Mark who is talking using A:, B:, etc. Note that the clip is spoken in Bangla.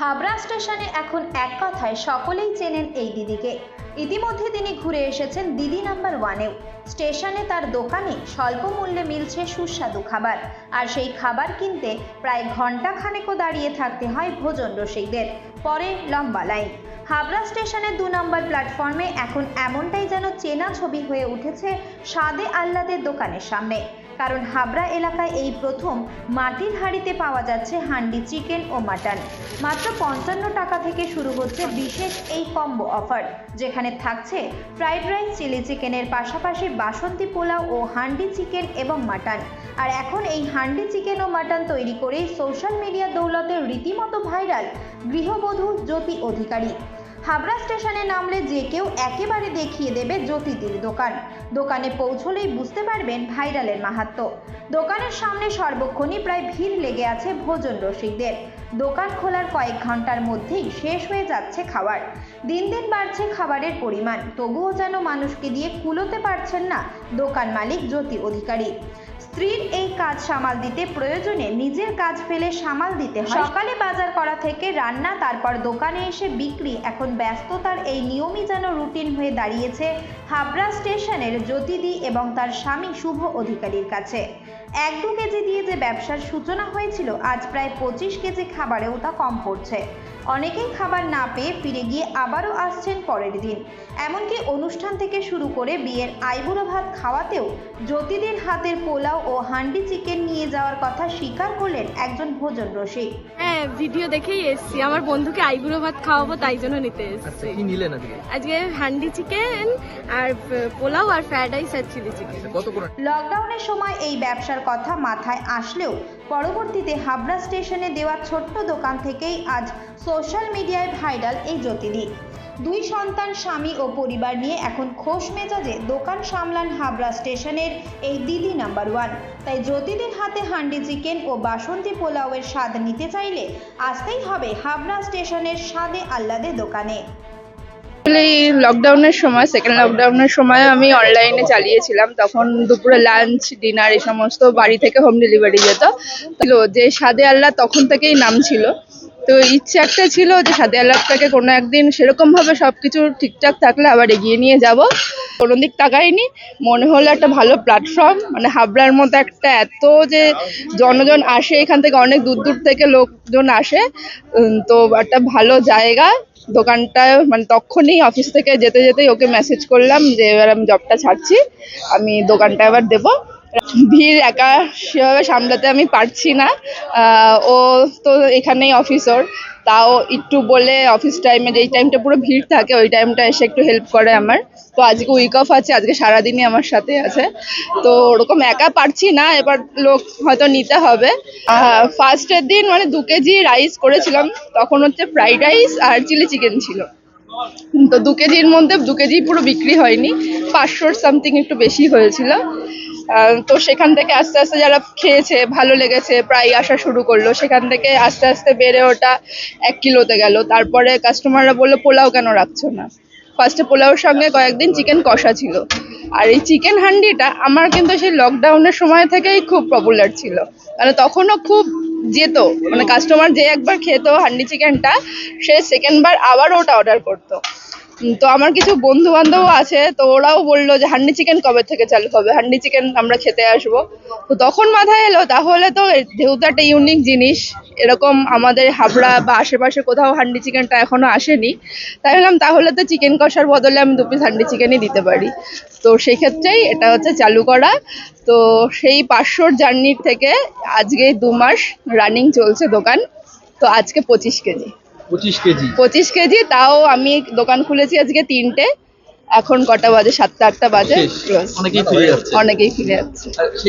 A: হাবড়া স্টেশনে এখন এক কথায় সকলেই চেনেন এই দিদিকে। ইতিমধ্যে তিনি ঘুরে এসেছেন দিদি নাম্বার ওয়ানেও। স্টেশনে তার দোকানে স্বল্প মূল্যে মিলছে সুস্বাদু খাবার। আর সেই খাবার কিনতে প্রায় ঘণ্টা খানেকও দাঁড়িয়ে থাকতে হয় ভোজন রসিকদের। পরে লম্বা লাইন। হাবড়া স্টেশনের দু নম্বর প্ল্যাটফর্মে এখন এমনটাই যেন চেনা ছবি হয়ে উঠেছে স্বাদে আহ্লাদের দোকানের সামনে। কারণ হাবড়া এলাকায় এই প্রথম মাটির হাঁড়িতে পাওয়া যাচ্ছে হান্ডি চিকেন ও মাটন। মাত্র পঞ্চান্ন টাকা থেকে শুরু হচ্ছে বিশেষ এই কম্বো অফার, যেখানে থাকছে ফ্রাইড রাইস, চিলি চিকেনের পাশাপাশি বাসন্তী পোলাও ও হান্ডি চিকেন এবং মাটন। আর এখন এই হান্ডি চিকেন ও মাটন তৈরি করেই সোশ্যাল মিডিয়া দৌলতে রীতিমতো ভাইরাল গৃহবধূ জ্যোতি অধিকারী। হাবড়া স্টেশনে নামলে যে কেউ একেবারে দেখিয়ে দেবে জ্যোতিদির দোকান। দোকানে পৌঁছলেই বুঝতে পারবেন ভাইরালের মাহাত্ম্য। দোকানের সামনে সর্বক্ষণই প্রায় ভিড় লেগে আছে ভোজন রসিকদের। দোকান খোলার কয়েক ঘণ্টার মধ্যেই শেষ হয়ে যাচ্ছে খাবার। দিন দিন বাড়ছে খাবারের পরিমাণ। তবুও যেন মানুষকে দিয়ে কুলোতে পারছেন না দোকান মালিক জ্যোতি অধিকারী। স্ত্রীর এই কাজ সামাল দিতে প্রয়োজনে নিজের কাজ ফেলে সামাল দিতে হয়। সকালে বাজার করা থেকে রান্না, তারপর দোকানে এসে বিক্রি। এখন ব্যস্ততার এই নিয়মই যেন রুটিন হয়ে দাঁড়িয়েছে হাবড়া স্টেশনের জ্যোতিদি এবং তার স্বামী শুভ অধিকারীর কাছে। এক দু কেজি দিয়ে যে ব্যবসার সূচনা হয়েছিল আজ প্রায় পঁচিশ কেজি খাবারেও তা কম পড়ছে। অনেকেই খাবার না পেয়ে ফিরে গিয়ে আবারও আসছেন পরের দিন। এমনকি অনুষ্ঠান থেকে শুরু করে বিয়ের আইবুড়ো ভাত খাওয়াতেও জ্যোতিদের হাতের পোলাও ও হান্ডি চিকেন নিয়ে যাওয়ার কথা স্বীকার করলেন একজন ভোজন রসিক।
B: হ্যাঁ ভিডিও দেখেই এসেছি। আমার বন্ধুকে আইবুড়ো ভাত খাওয়াবো তাই জন্য নিতে
C: আচ্ছা
B: এসেছি।
C: কি নিলেন আজকে?
B: আজকে হান্ডি চিকেন আর পোলাও আর ফ্রাইড রাইস আর চিলি চিকেন।
C: আচ্ছা, কত করে?
A: লকডাউনের সময় এই ব্যবসার কথা মাথায় আসলেও পরবর্তীতে হাবড়া স্টেশনে দেওয়া ছোট্ট দোকান থেকেই আজ সোশ্যাল মিডিয়ায় ভাইরাল এই জ্যোতিদি দুই সন্তান, স্বামী ও পরিবার নিয়ে এখন খোশ মেজাজে দোকান সামলান হাবড়া স্টেশনের এই দিদি নাম্বার ওয়ান। তাই জ্যোতিদির হাতে হান্ডি চিকেন ও বাসন্তী পোলাওয়ের স্বাদ নিতে চাইলে আসতেই হবে হাবড়া স্টেশনের স্বাদে আহ্লাদে দোকানে।
D: এই লকডাউনের সময় সেকেন্ড লকডাউনের সময় আমি অনলাইনে চালিয়েছিলাম। তখন দুপুরে লাঞ্চ ডিনার এই সমস্ত বাড়ি থেকে হোম ডেলিভারি যেত। যে সাদে আল্লাহ তখন থেকেই নাম ছিল। তো ইচ্ছে একটা ছিল যে সাদে আল্লাহটাকে কোনো একদিন সেরকম ভাবে সবকিছু ঠিকঠাক থাকলে আবার এগিয়ে নিয়ে যাব। কোনো দিক তাকাইনি। মনে হলো একটা ভালো প্ল্যাটফর্ম মানে হাবড়ার মতো একটা এত যে জনজন আসে, এখান থেকে অনেক দূর দূর থেকে লোকজন আসে তো একটা ভালো জায়গা। দোকানটা মানে তখনই অফিস থেকে যেতে যেতেই ওকে মেসেজ করলাম যে, এবার আমি জবটা ছাড়ছি, আমি দোকানটা এবার দেবো। ভিড় একা সেভাবে সামলাতে আমি পারছি না। ও তো এখানেই অফিসর। তাও একটু বলে অফিস টাইমে যেই টাইমটা পুরো ভিড় থাকে, ওই টাইমটা এসে একটু হেল্প করে আমার। তো আজকে উইক অফ আছে, আজকে সারাদিনই আমার সাথে আছে। তো ওরকম একা পারছি না, এবার লোক হয়তো নিতে হবে। ফার্স্টের দিন মানে দু কেজি রাইস করেছিলাম, তখন হচ্ছে ফ্রাইড রাইস আর চিলি চিকেন ছিল। তো দু কেজির মধ্যে দু কেজি পুরো বিক্রি হয়নি, পাঁচশোর সামথিং একটু বেশি হয়েছিল। তো সেখান থেকে আস্তে আস্তে যারা খেয়েছে, ভালো লেগেছে প্রায় আসা শুরু করল। সেখান থেকে আস্তে আস্তে বেড়ে ওটা এক কিলোতে গেল। তারপরে কাস্টমাররা বলল, পোলাও কেন রাখছো না? ফার্স্টে পোলাওর সঙ্গে কয়েকদিন চিকেন কষা ছিল। আর এই চিকেন হান্ডিটা আমার কিন্তু সেই লকডাউনের সময় থেকেই খুব পপুলার ছিল। মানে তখনও খুব যেত। মানে কাস্টমার যে একবার খেত হান্ডি চিকেনটা সে সেকেন্ড বার আবার ওটা অর্ডার করতো। তো আমার কিছু বন্ধু বান্ধব আছে, তো ওরাও বলল যে হান্ডি চিকেন কবে থেকে চালু হবে? হান্ডি চিকেন আমরা খেতে আসব। তো তখন মাথায় এলো, তাহলে তো যেহেতু একটা ইউনিক জিনিস, এরকম আমাদের হাবড়া বা আশেপাশে কোথাও হান্ডি চিকেনটা এখনও আসেনি, তাই ভাবলাম তাহলে তো চিকেন কষার বদলে আমি দু পিস হান্ডি চিকেনই দিতে পারি। তো সেই ক্ষেত্রেই এটা হচ্ছে চালু করা। তো সেই পাঁচশোর জার্নির থেকে আজকে দু মাস রানিং চলছে দোকান। তো আজকে পঁচিশ কেজি।
C: পঁচিশ কেজি?
D: পঁচিশ কেজি তাও আমি দোকান খুলেছি আজকে তিনটে। এখন কটা বাজে? সাতটা আটটা বাজে।
C: অনেকেই ফিরে যাচ্ছে।
D: অনেকেই ফিরে যাচ্ছে।
C: আর সেই